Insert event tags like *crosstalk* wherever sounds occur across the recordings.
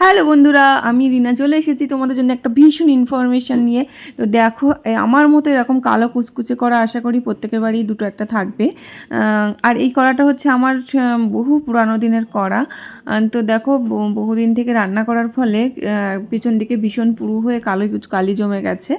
Hello বন্ধুরা, আমি রিনা চলে এসেছি তোমাদের জন্য একটা ভীষণ ইনফরমেশান নিয়ে। তো দেখো আমার মতো এরকম কালো কুচকুচে করা আশা করি প্রত্যেকের বাড়ি দুটো একটা থাকবে। আর এই কড়াটা হচ্ছে আমার বহু পুরানো দিনের কড়া। তো দেখো বহুদিন থেকে রান্না করার ফলে পিছন দিকে ভীষণ পুরু হয়ে কালো কালি জমে গেছে।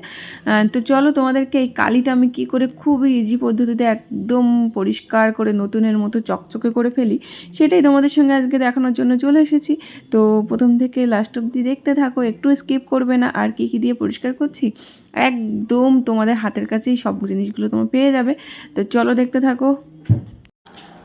তো চলো তোমাদেরকে এই কালিটা আমি কি করে খুবই ইজি পদ্ধতিতে একদম পরিষ্কার করে নতুনের মতো চকচকে করে ফেলি, সেটাই তোমাদের সঙ্গে আজকে দেখানোর জন্য চলে এসেছি। তো প্রথম থেকে লাস্ট অবধি দেখতে থাকো, একটু স্কিপ করবে না, আর কি কি দিয়ে পরিষ্কার করছি? একদম তোমাদের হাতের কাছেই সব জিনিসগুলো তোমার পেয়ে যাবে। তো চলো দেখতে থাকো।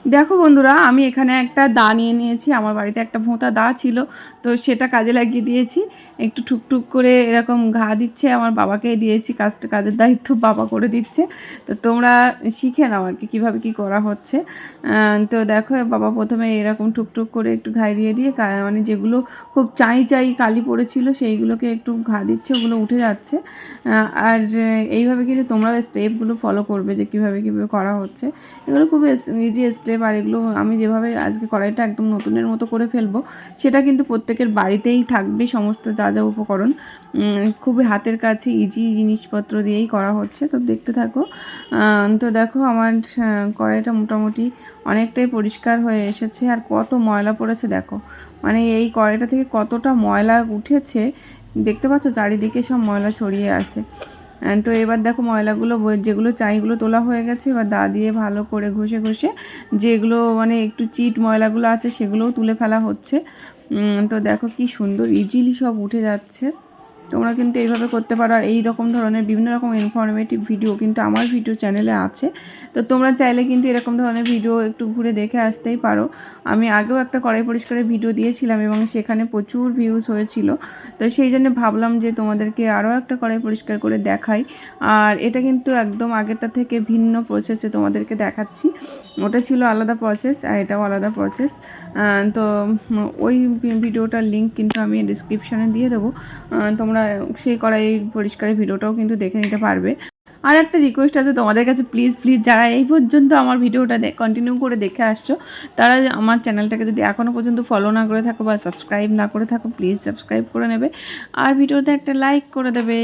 দেখো বন্ধুরা, আমি এখানে একটা দা নিয়ে নিয়েছি। আমার বাড়িতে একটা ভোঁতা দা ছিল, তো সেটা কাজে লাগিয়ে দিয়েছি। একটু ঠুকঠুক করে এরকম ঘা দিচ্ছে, আমার বাবাকেই দিয়েছি। কাজটা কাজের দায়িত্ব বাবা করে দিচ্ছে। তো তোমরা শিখে নাও আর কি, কীভাবে কী করা হচ্ছে। তো দেখো, বাবা প্রথমে এরকম টুকটুক করে একটু ঘাই দিয়ে দিয়ে মানে যেগুলো খুব চাই চাই কালি পড়েছিল, সেইগুলোকে একটু ঘা দিচ্ছে, ওগুলো উঠে যাচ্ছে। আর এইভাবে কিন্তু তোমরা স্টেপগুলো ফলো করবে যে কীভাবে কীভাবে করা হচ্ছে। এগুলো খুব ইজি স্টেপ আর এগুলো আমি যেভাবে আজকে কড়াইটা একদম নতুনের মতো করে ফেলব, সেটা কিন্তু প্রত্যেকের বাড়িতেই থাকবে সমস্ত যা যা উপকরণ। খুবই হাতের কাছে ইজি জিনিসপত্র দিয়েই করা হচ্ছে, তো দেখতে থাকো। তো দেখো আমার কড়াইটা মোটামুটি অনেকটাই পরিষ্কার হয়ে এসেছে, আর কত ময়লা পড়েছে দেখো। মানে এই কড়াইটা থেকে কতটা ময়লা উঠেছে, দেখতে পাচ্ছ? চারিদিকে সব ময়লা ছড়িয়ে আসে তো এবার দেখো ময়লাগুলো যেগুলো চাইগুলো তোলা হয়ে গেছে, এবার দা দিয়ে ভালো করে ঘষে ঘষে যেগুলো মানে একটু চিট ময়লাগুলো আছে সেগুলোও তুলে ফেলা হচ্ছে। তো দেখো কি সুন্দর ইজিলি সব উঠে যাচ্ছে। তোমরা কিন্তু এইভাবে করতে পারো। আর এই রকম ধরনের বিভিন্ন রকম ইনফরমেটিভ ভিডিও কিন্তু আমার ভিডিও চ্যানেলে আছে। তো তোমরা চাইলে কিন্তু এরকম ধরনের ভিডিও একটু ঘুরে দেখে আসতেই পারো। আমি আগেও একটা কড়াই পরিষ্কারের ভিডিও দিয়েছিলাম এবং সেখানে প্রচুর ভিউজ হয়েছিল। তো সেই জন্য ভাবলাম যে তোমাদেরকে আরও একটা কড়াই পরিষ্কার করে দেখাই। আর এটা কিন্তু একদম আগেরটা থেকে ভিন্ন প্রসেসে তোমাদেরকে দেখাচ্ছি। ওটা ছিল আলাদা প্রসেস আর এটাও আলাদা প্রসেস তো ওই ভিডিওটার লিঙ্ক কিন্তু আমি ডিসক্রিপশানে দিয়ে দেবো। আহ, তোমরা সেই কড়াই পরিষ্কারের ভিডিওটাও কিন্তু দেখে নিতে পারবে। আর একটা রিকোয়েস্ট আছে তোমাদের কাছে প্লিজ প্লিজ যারা এই পর্যন্ত আমার ভিডিওটা কন্টিনিউ করে দেখে আসছো, তারা আমার চ্যানেলটাকে যদি এখনও পর্যন্ত ফলো না করে থাকো বা সাবস্ক্রাইব না করে থাকো প্লিজ সাবস্ক্রাইব করে নেবে। আর ভিডিওতে একটা লাইক করে দেবে।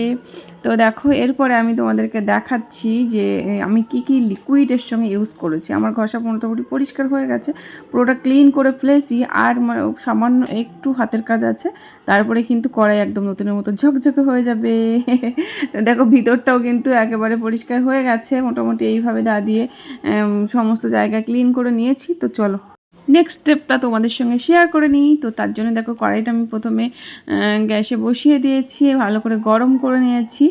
তো দেখো, এরপরে আমি তোমাদেরকে দেখাচ্ছি যে আমি কি কি লিকুইডের সঙ্গে ইউজ করেছি। আমার ঘষা মোটামুটি পরিষ্কার হয়ে গেছে। পুরোটা ক্লিন করে ফেলেছি। আর সামান্য একটু হাতের কাজ আছে। তারপরে কিন্তু কড়াই একদম নতুনের মতো ঝকঝকে হয়ে যাবে। *laughs* দেখো, ভিতরটাও কিন্তু একেবারে পরিষ্কার হয়ে গেছে মোটামুটি এইভাবে দা দিয়ে সমস্ত জায়গা ক্লিন করে নিয়েছি তো চলো। নেক্সট স্টেপটা তোমাদের সঙ্গে শেয়ার করে নিই। তো তার জন্য দেখো কড়াইটা আমি প্রথমে গ্যাসে বসিয়ে দিয়েছি, ভালো করে গরম করে নিয়েছি।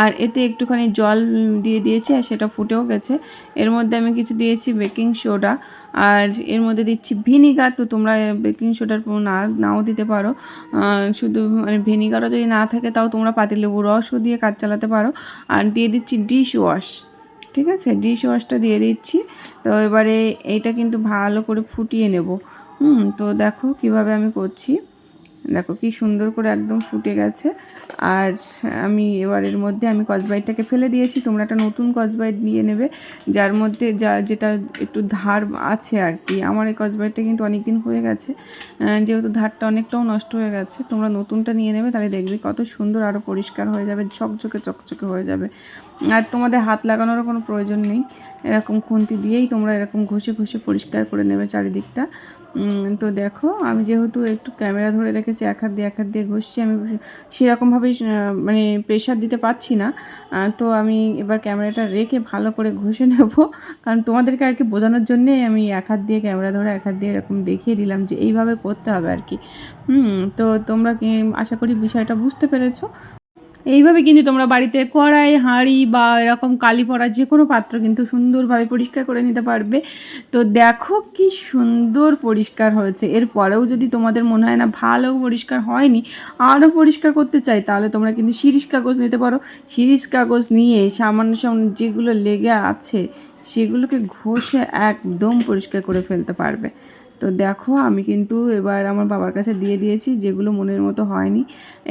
আর এতে একটুখানি জল দিয়ে দিয়েছি আর সেটা ফুটেও গেছে। এর মধ্যে আমি কিছু দিয়েছি বেকিং সোডা আর এর মধ্যে দিচ্ছি ভিনিগার তো তোমরা বেকিং সোডার না, নাও দিতে পারো। শুধু মানে ভিনিগারও যদি না থাকে, তাও তোমরা পাতিলেবু রসও দিয়ে কাজ চালাতে পারো। আর দিয়ে দিচ্ছি ডিশ ওয়াশ ঠিক আছে? ডিশ ওয়াশটা দিয়ে দিচ্ছি। তো এবারে এইটা কিন্তু ভালো করে ফুটিয়ে নেব। হুম, তো দেখো কীভাবে আমি করছি। দেখো কি সুন্দর করে একদম ফুটে গেছে। আর আমি এবার এর মধ্যে আমি কসবাইটটাকে ফেলে দিয়েছি, তোমরা একটা নতুন কসবাইট নিয়ে নেবে, যার মধ্যে যা যেটা একটু ধার আছে আর কি। আমার এই কসবাইটটা কিন্তু অনেক দিন হয়ে গেছে যেহেতু ধারটা অনেকটাও নষ্ট হয়ে গেছে, তোমরা নতুনটা নিয়ে নেবে, তাহলে দেখবে কত সুন্দর আরও পরিষ্কার হয়ে যাবে, ঝকঝকে চকচকে হয়ে যাবে। আর তোমাদের হাত লাগানোরও কোনো প্রয়োজন নেই, এরকম খুন্তি দিয়েই তোমরা এরকম ঘষে ঘষে পরিষ্কার করে নেবে চারিদিকটা। তো দেখো, আমি যেহেতু একটু ক্যামেরা ধরে রেখেছি, এক হাত দিয়ে, এক হাত দিয়ে ঘষছি, আমি সেরকমভাবে মানে প্রেশার দিতে পারছি না। তো আমি এবার ক্যামেরাটা রেখে ভালো করে ঘষে নেব। কারণ তোমাদেরকে আর কি বোঝানোর জন্যেই আমি এক হাত দিয়ে ক্যামেরা ধরে এক হাত দিয়ে এরকম দেখিয়ে দিলাম যে এইভাবে করতে হবে আর কি। তো তোমরা আশা করি বিষয়টা বুঝতে পেরেছ। এইভাবে কিন্তু তোমরা বাড়িতে কড়াই, হাঁড়ি বা এরকম কালি পড়া যে কোনো পাত্র কিন্তু সুন্দরভাবে পরিষ্কার করে নিতে পারবে। তো দেখো কি সুন্দর পরিষ্কার হয়েছে। এরপরেও যদি তোমাদের মনে হয় না ভালো পরিষ্কার হয়নি, আরও পরিষ্কার করতে চাই, তাহলে তোমরা কিন্তু শিরিষ কাগজ নিতে পারো। শিরিষ কাগজ নিয়ে সামান্য সামান্য যেগুলো লেগে আছে, সেগুলোকে ঘষে একদম পরিষ্কার করে ফেলতে পারবে। তো দেখো, আমি কিন্তু এবার আমার বাবার কাছে দিয়ে দিয়েছি, যেগুলো মনের মতো হয়নি।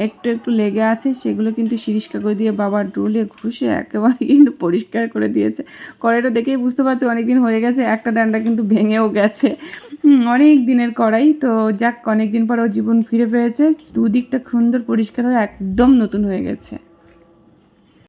একটু একটু লেগে আছে, সেগুলো কিন্তু শিরিষ কাগজ দিয়ে বাবার ডুলে ঘুষে একেবারে কিন্তু পরিষ্কার করে দিয়েছে। কড়াইটা দেখেই বুঝতে পারছ অনেক দিন হয়ে গেছে, একটা ডান্ডা কিন্তু ভেঙেও গেছে। অনেক দিনের কড়াই, তো যাক অনেক দিন পর ও জীবন ফিরে পেয়েছে। দুদিকটা সুন্দর পরিষ্কার হয়ে একদম নতুন হয়ে গেছে।